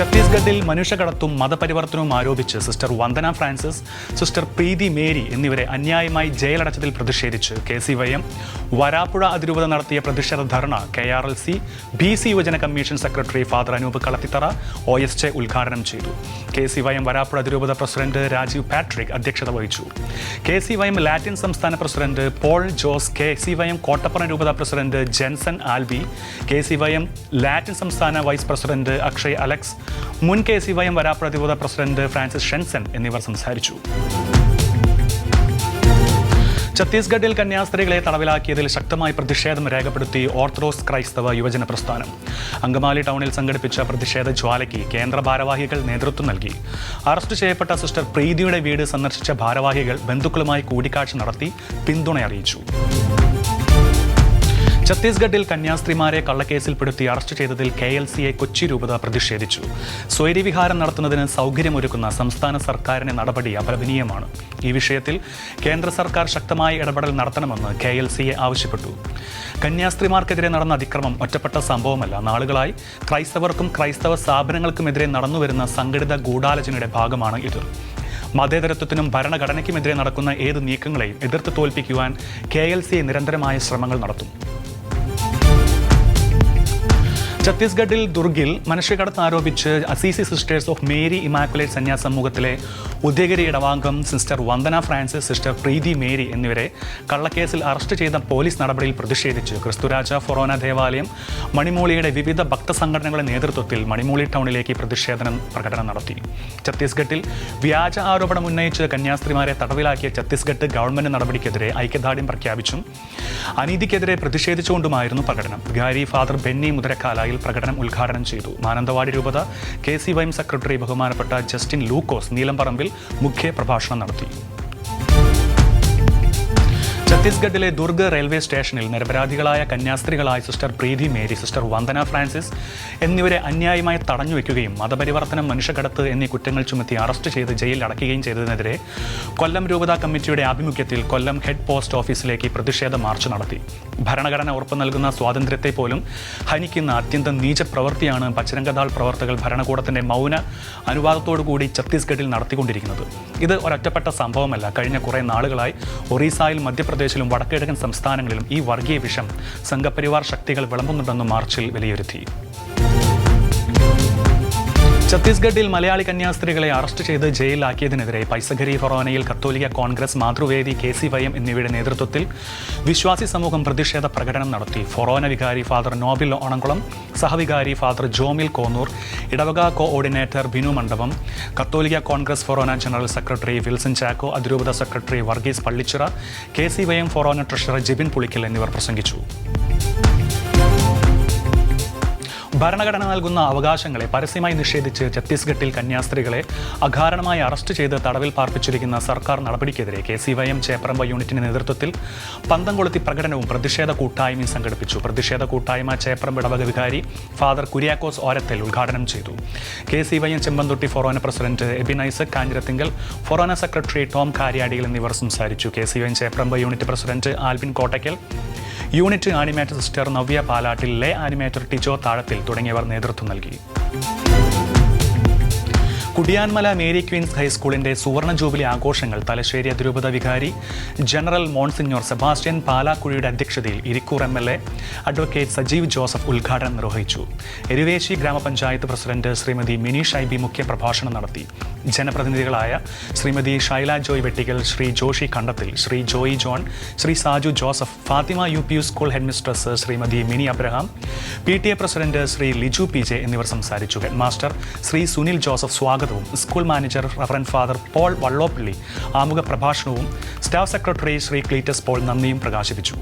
ഛത്തീസ്ഗഡിൽ മനുഷ്യകടത്തും മതപരിവർത്തനവും ആരോപിച്ച് sister Vandana Francis sister Preethi Mary എന്നിവരെ അന്യായമായി ജയിലടച്ചതിൽ പ്രതിഷേധിച്ച് K C Y M Varapuzha അതിരൂപത നടത്തിയ പ്രതിഷേധ ധർണ K R L C B C യുവജന commission secretary father Anoop Kalathithara O S J ഉദ്ഘാടനം ചെയ്തു. K C Y M Varapuzha അതിരൂപത പ്രസിഡന്റ് രാജീവ് പാട്രിക് അധ്യക്ഷത വഹിച്ചു. K C Y M Latin സംസ്ഥാന president Paul Jose K C Y M Kottappuram രൂപത president Jenson Alby K C Y M Latin സംസ്ഥാന vice president Akshay Alex മുൻ K C Y M വരാപ്രതിരോധ president Francis Shenson എന്നിവർ സംസാരിച്ചു. ഛത്തീസ്ഗഡിൽ കന്യാസ്ത്രീകളെ തടവിലാക്കിയതിൽ ശക്തമായി പ്രതിഷേധം രേഖപ്പെടുത്തി ഓർത്തഡോക്സ് ക്രൈസ്തവ യുവജന പ്രസ്ഥാനം. അങ്കമാലി ടൗണിൽ സംഘടിപ്പിച്ച പ്രതിഷേധ ജ്വാലയ്ക്ക് കേന്ദ്ര ഭാരവാഹികൾ നേതൃത്വം നൽകി. അറസ്റ്റ് ചെയ്യപ്പെട്ട സിസ്റ്റർ പ്രീതിയുടെ വീട് സന്ദർശിച്ച ഭാരവാഹികൾ ബന്ധുക്കളുമായി കൂടിക്കാഴ്ച നടത്തി പിന്തുണ അറിയിച്ചു ഛത്തീസ്ഗഡിൽ കന്യാസ്ത്രീമാരെ കള്ളക്കേസിൽപ്പെടുത്തി അറസ്റ്റ് ചെയ്തതിൽ കെ എൽ സിയെ കൊച്ചി രൂപത പ്രതിഷേധിച്ചു. സ്വൈര്യവിഹാരം നടത്തുന്നതിന് സൗകര്യമൊരുക്കുന്ന സംസ്ഥാന സർക്കാരിന്റെ നടപടി അപലപനീയമാണ്. ഈ വിഷയത്തിൽ കേന്ദ്ര സർക്കാർ ശക്തമായ ഇടപെടൽ നടത്തണമെന്ന് കെ എൽ സിയെ ആവശ്യപ്പെട്ടു. കന്യാസ്ത്രീമാർക്കെതിരെ നടന്ന അതിക്രമം ഒറ്റപ്പെട്ട സംഭവമല്ല. നാളുകളായി ക്രൈസ്തവർക്കും ക്രൈസ്തവ സ്ഥാപനങ്ങൾക്കുമെതിരെ നടന്നുവരുന്ന സംഘടിത ഗൂഢാലോചനയുടെ ഭാഗമാണ് ഇത്. മതേതരത്വത്തിനും ഭരണഘടനയ്ക്കുമെതിരെ നടക്കുന്ന ഏത് നീക്കങ്ങളെയും എതിർത്ത് തോൽപ്പിക്കുവാൻ കെ എൽ സി നിരന്തരമായ ശ്രമങ്ങൾ നടത്തും. ഛത്തീസ്ഗഡിൽ ദുർഗിൽ മനുഷ്യകടത്ത് ആരോപിച്ച് Assisi sisters of Mary Immaculate സന്യാസ സമൂഹത്തിലെ Udayagiri ഇടവാംഗം sister Vandana Francis sister Preethi Mary എന്നിവരെ കള്ളക്കേസിൽ അറസ്റ്റ് ചെയ്ത പോലീസ് നടപടിയിൽ പ്രതിഷേധിച്ച് ക്രിസ്തുരാജ ഫൊറോന ദേവാലയം മണിമൂളിയുടെ വിവിധ ഭക്തസംഘടനകളുടെ നേതൃത്വത്തിൽ മണിമൂളി ടൗണിലേക്ക് പ്രതിഷേധനം പ്രകടനം നടത്തി. ഛത്തീസ്ഗഡിൽ വ്യാജ ആരോപണം ഉന്നയിച്ച് കന്യാസ്ത്രീമാരെ തടവിലാക്കിയ ഛത്തീസ്ഗഡ് ഗവൺമെന്റ് നടപടിക്കെതിരെ ഐക്യദാർഢ്യം പ്രഖ്യാപിച്ചും അനീതിക്കെതിരെ പ്രതിഷേധിച്ചുകൊണ്ടുമായിരുന്നു പ്രകടനം. ഗാരി ഫാദർ ബെന്നി മുതരക്കാലായിൽ പ്രകടനം ഉദ്ഘാടനം ചെയ്തു. മാനന്തവാടി രൂപത കെ സി വൈം സെക്രട്ടറി ബഹുമാനപ്പെട്ട ജസ്റ്റിൻ ലൂക്കോസ് നീലംപറമ്പിൽ മുഖ്യ പ്രഭാഷണം നടത്തി. ഛത്തീസ്ഗഡിലെ ദുർഗ് റെയിൽവേ സ്റ്റേഷനിൽ നിരപരാധികളായ കന്യാസ്ത്രീകളായ sister Preethi Mary sister Vandana Francis എന്നിവരെ അന്യായമായി തടഞ്ഞു വെക്കുകയും മതപരിവർത്തനം മനുഷ്യക്കടത്ത് എന്നീ കുറ്റങ്ങൾ ചുമത്തി അറസ്റ്റ് ചെയ്ത് ജയിലിൽ അടയ്ക്കുകയും ചെയ്തതിനെതിരെ കൊല്ലം രൂപതാ കമ്മിറ്റിയുടെ ആഭിമുഖ്യത്തിൽ കൊല്ലം ഹെഡ് പോസ്റ്റ് ഓഫീസിലേക്ക് പ്രതിഷേധ മാർച്ച് നടത്തി. ഭരണഘടന ഉറപ്പു നൽകുന്ന സ്വാതന്ത്ര്യത്തെ പോലും ഹനിക്കുന്ന അത്യന്തം നീച പ്രവൃത്തിയാണ് ബജരംഗദാൾ പ്രവർത്തകർ ഭരണകൂടത്തിന്റെ മൗന അനുവാദത്തോടുകൂടി ഛത്തീസ്ഗഡിൽ നടത്തിക്കൊണ്ടിരിക്കുന്നത്. ഇത് ഒരൊറ്റപ്പെട്ട സംഭവമല്ല. കഴിഞ്ഞ കുറേ നാളുകളായി ഒറീസയിൽ മധ്യപ്രദേശിലും വടക്കിഴക്കൻ സംസ്ഥാനങ്ങളിലും ഈ വർഗീയ വിഷം സംഘപരിവാർ ശക്തികൾ വിളമ്പുന്നുണ്ടെന്ന് മാർച്ചിൽ വിലയിരുത്തി. ഛത്തീസ്ഗഡിൽ മലയാളി കന്യാസ്ത്രീകളെ അറസ്റ്റ് ചെയ്ത് ജയിലിലാക്കിയതിനെതിരെ പൈസഗരി ഫൊറോനയിൽ Catholic Congress Mathruvedi K C Y M എന്നിവയുടെ നേതൃത്വത്തിൽ വിശ്വാസി സമൂഹം പ്രതിഷേധ പ്രകടനം നടത്തി. ഫൊറോന വികാരി ഫാദർ നോബിൽ ഓണംകുളം സഹവികാരി ഫാദർ ജോമിൽ കോന്നൂർ ഇടവക കോഓർഡിനേറ്റർ ബിനു മണ്ഡപം കത്തോലിക്ക കോൺഗ്രസ് ഫൊറോന ജനറൽ സെക്രട്ടറി വിൽസൺ ചാക്കോ അതിരൂപത secretary Varghese Pallichira K C Y M ഫൊറോന ട്രഷറർ ജിബിൻ പുളിക്കൽ എന്നിവർ പ്രസംഗിച്ചു. ഭരണഘടന നൽകുന്ന അവകാശങ്ങളെ പരസ്യമായി നിഷേധിച്ച് ഛത്തീസ്ഗഡിൽ കന്യാസ്ത്രീകളെ അകാരണമായി അറസ്റ്റ് ചെയ്ത് തടവിൽ പാർപ്പിച്ചിരിക്കുന്ന സർക്കാർ നടപടിക്കെതിരെ K C Y M Cheprampa യൂണിറ്റിന്റെ നേതൃത്വത്തിൽ പന്തംകൊളുത്തി പ്രകടനവും പ്രതിഷേധ കൂട്ടായ്മയും സംഘടിപ്പിച്ചു. പ്രതിഷേധ കൂട്ടായ്മ ചേപ്രമ്പ് ഇടവക വികാരി ഫാദർ കുര്യാക്കോസ് ഓരത്തിൽ ഉദ്ഘാടനം ചെയ്തു. K C Y M Chempanthotti ഫൊറോന പ്രസിഡന്റ് എബിൻ ഐസക് കാഞ്ഞിരത്തിങ്കൽ ഫൊറോന സെക്രട്ടറി ടോം കാര്യാടികൾ എന്നിവർ സംസാരിച്ചു. K C Y M Chepparamba unit president Albin Kottakkal unit animator sister Navya Palattil lay animator Tijo Thazhathil തുടങ്ങിയവർ നേതൃത്വം നൽകി കുടിയാൻമല മേരി ക്വീൻസ് ഹൈസ്കൂളിന്റെ സുവർണ ജൂബിലി ആഘോഷങ്ങൾ തലശ്ശേരി അതിരൂപത വികാരി ജനറൽ മോൺസിഞ്ഞോർ സെബാസ്റ്റ്യൻ പാലാക്കുഴിയുടെ അധ്യക്ഷതയിൽ Irikkur M L A advocate Sajeev Joseph ഉദ്ഘാടനം നിർവഹിച്ചു. എരുവേശി ഗ്രാമപഞ്ചായത്ത് പ്രസിഡന്റ് ശ്രീമതി മിനി ഷൈബി മുഖ്യപ്രഭാഷണം നടത്തി. ജനപ്രതിനിധികളായ Shrimati Shaila Joy Vettickal Shri Joshi Kandathil Shri Joy John Shri Saju Joseph Fathima U P U school headmistress Shrimati Mini Abraham P T A president Shri Liju P J എന്നിവർ സംസാരിച്ചു. Head master Shri Sunil Joseph സ്വാഗതവും. School manager reverend father Paul Vallopally ആമുഖ പ്രഭാഷണവും staff secretary Shri Cletus Paul നന്ദിയും പ്രകാശിപ്പിച്ചു.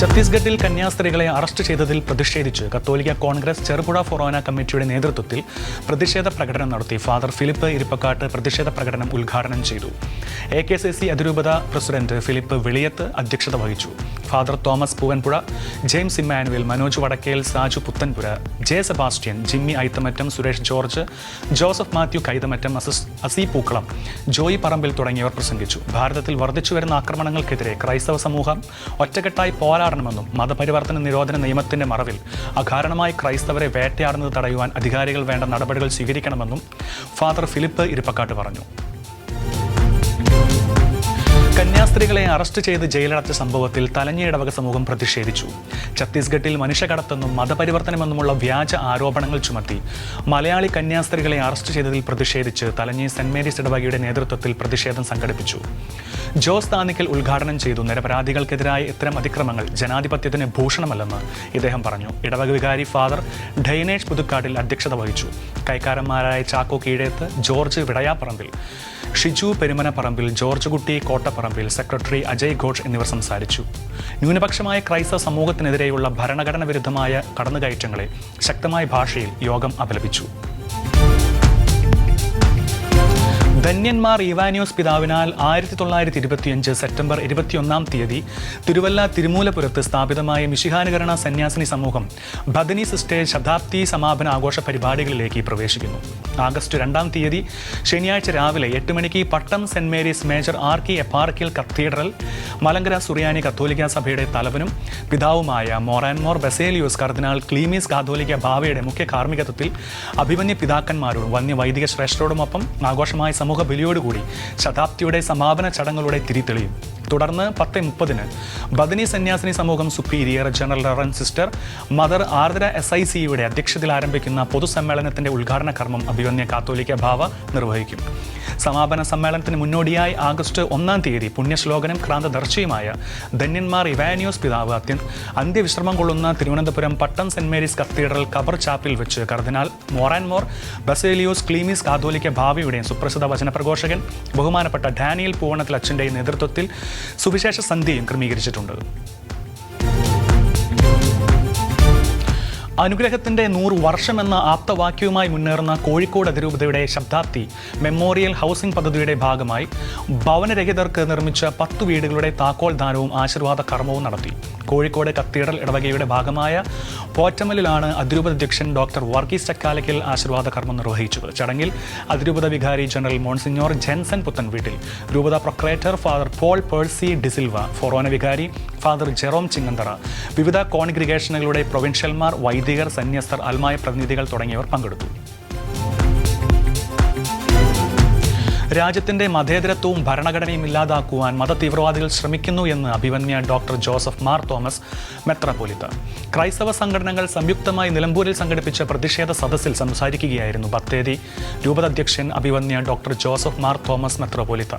ഛത്തീസ്ഗഡിൽ കന്യാസ്ത്രീകളെ arrest ചെയ്തതിൽ പ്രതിഷേധിച്ച് കത്തോലിക്ക കോൺഗ്രസ് ചെറുപുഴ ഫൊറോന കമ്മിറ്റിയുടെ നേതൃത്വത്തിൽ പ്രതിഷേധ പ്രകടനം നടത്തി ഫാദർ ഫിലിപ്പ് ഇരിപ്പക്കാട്ട് പ്രതിഷേധ പ്രകടനം ഉദ്ഘാടനം ചെയ്തു. എ കെ സി സി അതിരൂപത പ്രസിഡന്റ് ഫിലിപ്പ് വെളിയത്ത് അധ്യക്ഷത വഹിച്ചു. Father Thomas Poovanpuzha James Emmanuel Manoj Vadakkel Saju Puthenpura J Sebastian Jimmy Aithamattam Suresh George Joseph Mathew Kaithamattam Aziz അസി പൂക്കളം ജോയി പറമ്പിൽ തുടങ്ങിയവർ പ്രസംഗിച്ചു. ഭാരതത്തിൽ വർദ്ധിച്ചു വരുന്ന ആക്രമണങ്ങൾക്കെതിരെ ക്രൈസ്തവ സമൂഹം ഒറ്റക്കെട്ടായി പോരാടണമെന്നും മതപരിവർത്തന നിരോധന നിയമത്തിന്റെ മറവിൽ അകാരണമായി ക്രൈസ്തവരെ വേട്ടയാടുന്നത് തടയുവാൻ അധികാരികൾ വേണ്ട നടപടികൾ സ്വീകരിക്കണമെന്നും ഫാദർ ഫിലിപ്പ് ഇരിപ്പക്കാട്ട് പറഞ്ഞു. കന്യാസ്ത്രീകളെ അറസ്റ്റ് ചെയ്ത് ജയിലടച്ച സംഭവത്തിൽ തലഞ്ഞി ഇടവക സമൂഹം പ്രതിഷേധിച്ചു. ഛത്തീസ്ഗഡിൽ മനുഷ്യകടത്തെന്നും മതപരിവർത്തനമെന്നുമുള്ള വ്യാജ ആരോപണങ്ങൾ ചുമത്തി. മലയാളി കന്യാസ്ത്രീകളെ അറസ്റ്റ് ചെയ്തതിൽ പ്രതിഷേധിച്ച് തലഞ്ഞി സെന്റ് മേരീസ് ഇടവകയുടെ നേതൃത്വത്തിൽ പ്രതിഷേധം സംഘടിപ്പിച്ചു. ജോസ് താനിക്കൽ ഉദ്ഘാടനം ചെയ്തു. നിരപരാധികൾക്കെതിരായ ഇത്തരം അതിക്രമങ്ങൾ ജനാധിപത്യത്തിന് ഭൂഷണമല്ലെന്ന് ഇദ്ദേഹം പറഞ്ഞു. ഇടവക വികാരി ഫാദർ ഡൈനേഷ് പുതുക്കാട്ടിൽ അധ്യക്ഷത വഹിച്ചു. കൈക്കാരന്മാരായ Chacko Keezhethu George Vidayapparambil Shiju Perumanaparambil George Kutty Kottaparambil secretary Ajay Ghosh എന്നിവർ സംസാരിച്ചു. ന്യൂനപക്ഷമായ ക്രൈസ്തവ സമൂഹത്തിനെതിരെയുള്ള ഭരണഘടന വിരുദ്ധമായ കടന്നുകയറ്റങ്ങളെ ശക്തമായ ഭാഷയിൽ യോഗം അപലപിച്ചു. ധന്യന്മാർ ഇവാനിയോസ് പിതാവിനാൽ ആയിരത്തി തൊള്ളായിരത്തി ഇരുപത്തിയഞ്ച് സെപ്റ്റംബർ ഇരുപത്തിയൊന്നാം തീയതി തിരുവല്ല തിരുമൂലപുരത്ത് സ്ഥാപിതമായ മിശിഹാനുകരണ സന്യാസിനി സമൂഹം ഭദനി സിസ്റ്റേ ശതാബ്ദി സമാപന ആഘോഷ പരിപാടികളിലേക്ക് പ്രവേശിക്കുന്നു. ആഗസ്റ്റ് രണ്ടാം തീയതി ശനിയാഴ്ച രാവിലെ എട്ട് മണിക്ക് Pattom saint Mary's major archiepiscopal cathedral Malankara സുറിയാനി കത്തോലിക്ക സഭയുടെ തലവനും പിതാവുമായ മോറാൻമോർ ബസേലിയോസ് കർദിനാൾ ക്ലീമീസ് കാതോലിക്ക ഭാവയുടെ മുഖ്യ കാർമ്മികത്വത്തിൽ അഭിമന്യ പിതാക്കന്മാരോടും വന്യ വൈദിക ശ്രേഷ്ഠരോടുമൊപ്പം ആഘോഷമായ സമൂഹ ബലിയോടുകൂടി ശതാബ്ദിയുടെ സമാപന ചടങ്ങുകളുടെ തിരിതെളിയും. തുടർന്ന് പത്ത് മുപ്പതിന് ബദനി സന്യാസിനി സമൂഹം superior general reverend sister mother Ardra S I സിയുടെ അധ്യക്ഷതയിൽ ആരംഭിക്കുന്ന പൊതുസമ്മേളനത്തിന്റെ ഉദ്ഘാടന കർമ്മം അഭിവന്യ കാത്തോലിക്ക ഭാവ നിർവഹിക്കും. സമാപന സമ്മേളനത്തിന് മുന്നോടിയായി ആഗസ്റ്റ് ഒന്നാം തീയതി പുണ്യശ്ലോകനും ക്രാന്തദർശിയുമായ ധന്യന്മാർ ഇവാനിയോസ് പിതാവ് അത്യൻ അന്ത്യവിശ്രമം കൊള്ളുന്ന Thiruvananthapuram Pattom saint Mary's cathedral കബർ ചാപ്പിൽ വെച്ച് കർദിനാൾ മോറാൻമോർ ബസേലിയോസ് ക്ലീമീസ് കാതോലിക്ക ഭാവിയുടെയും സുപ്രസിദ്ധ വചനപ്രഘോഷകൻ ബഹുമാനപ്പെട്ട ഡാനിയൽ പൂവണത്തിൽ അച്ഛന്റെയും നേതൃത്വത്തിൽ സുവിശേഷ സന്ധ്യയും ക്രമീകരിച്ചിട്ടുണ്ട്. അനുഗ്രഹത്തിന്റെ നൂറ് വർഷമെന്ന ആപ്തവാക്യവുമായി മുന്നേറുന്ന കോഴിക്കോട് അതിരൂപതയുടെ ശബ്ദാപ്തി മെമ്മോറിയൽ ഹൗസിംഗ് പദ്ധതിയുടെ ഭാഗമായി ഭവനരഹിതർക്ക് നിർമ്മിച്ച പത്ത് വീടുകളുടെ താക്കോൽ ദാനവും ആശീർവാദ കർമ്മവും നടത്തി. കോഴിക്കോട് കത്തീഡ്രൽ ഇടവകയുടെ ഭാഗമായ പോറ്റമലിലാണ് അതിരൂപത അധ്യക്ഷൻ ഡോക്ടർ വർഗീസ് ചക്കാലയ്ക്കൽ ആശീർവാദ കർമ്മം നിർവഹിച്ചത്. ചടങ്ങിൽ അതിരൂപത വികാരി ജനറൽ മോൺസിഞ്ഞോർ ജെൻസൺ പുത്തൻ വീട്ടിൽ രൂപത procurator father Paul Percy D'Silva ഫൊറോന വികാരി ഫാദർ ജെറോം ചിങ്ങന്തറ വിവിധ കോൺഗ്രിഗേഷനുകളുടെ പ്രൊവിൻഷ്യൽമാർ വൈദികർ സന്യസ്തർ അൽമായ പ്രതിനിധികൾ തുടങ്ങിയവർ പങ്കെടുത്തു. രാജ്യത്തിന്റെ മതേതരത്വവും ഭരണഘടനയും ഇല്ലാതാക്കുവാൻ മതതീവ്രവാദികൾ ശ്രമിക്കുന്നു എന്ന് അഭിമന്യ ഡോക്ടർ ജോസഫ് മാർ തോമസ് മെത്രപോലിത്ത ക്രൈസ്തവ സംഘടനകൾ സംയുക്തമായി നിലമ്പൂരിൽ സംഘടിപ്പിച്ച പ്രതിഷേധ സദസ്സിൽ സംസാരിക്കുകയായിരുന്നു Bathery രൂപതാധ്യക്ഷൻ Abhimanya doctor Joseph Mar Thomas മെത്രാപോലിത്ത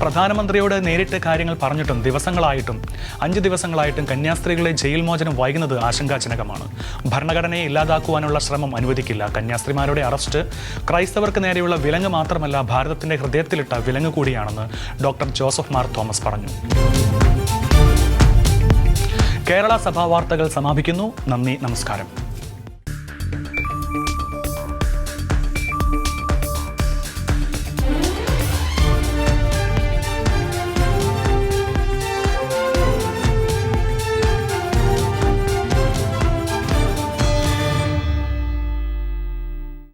പ്രധാനമന്ത്രിയോട് നേരിട്ട് കാര്യങ്ങൾ പറഞ്ഞിട്ടും ദിവസങ്ങളായിട്ടും അഞ്ച് ദിവസങ്ങളായിട്ടും കന്യാസ്ത്രീകളെ ജയിൽ മോചനം വൈകുന്നത് ആശങ്കാജനകമാണ്. ഭരണഘടനയെ ഇല്ലാതാക്കുവാനുള്ള ശ്രമം അനുവദിക്കില്ല. കന്യാസ്ത്രീമാരുടെ അറസ്റ്റ് ക്രൈസ്തവർക്ക് നേരെയുള്ള വിലങ്ങ് മാത്രമല്ല ഭാരതത്തിന്റെ ഹൃദയത്തിലിട്ട വിലങ്ങ് കൂടിയാണെന്ന് ഡോക്ടർ ജോസഫ് മാർ തോമസ് പറഞ്ഞു. കേരള സഭാ വാർത്തകൾ സമാപിക്കുന്നു. നന്ദി നമസ്കാരം.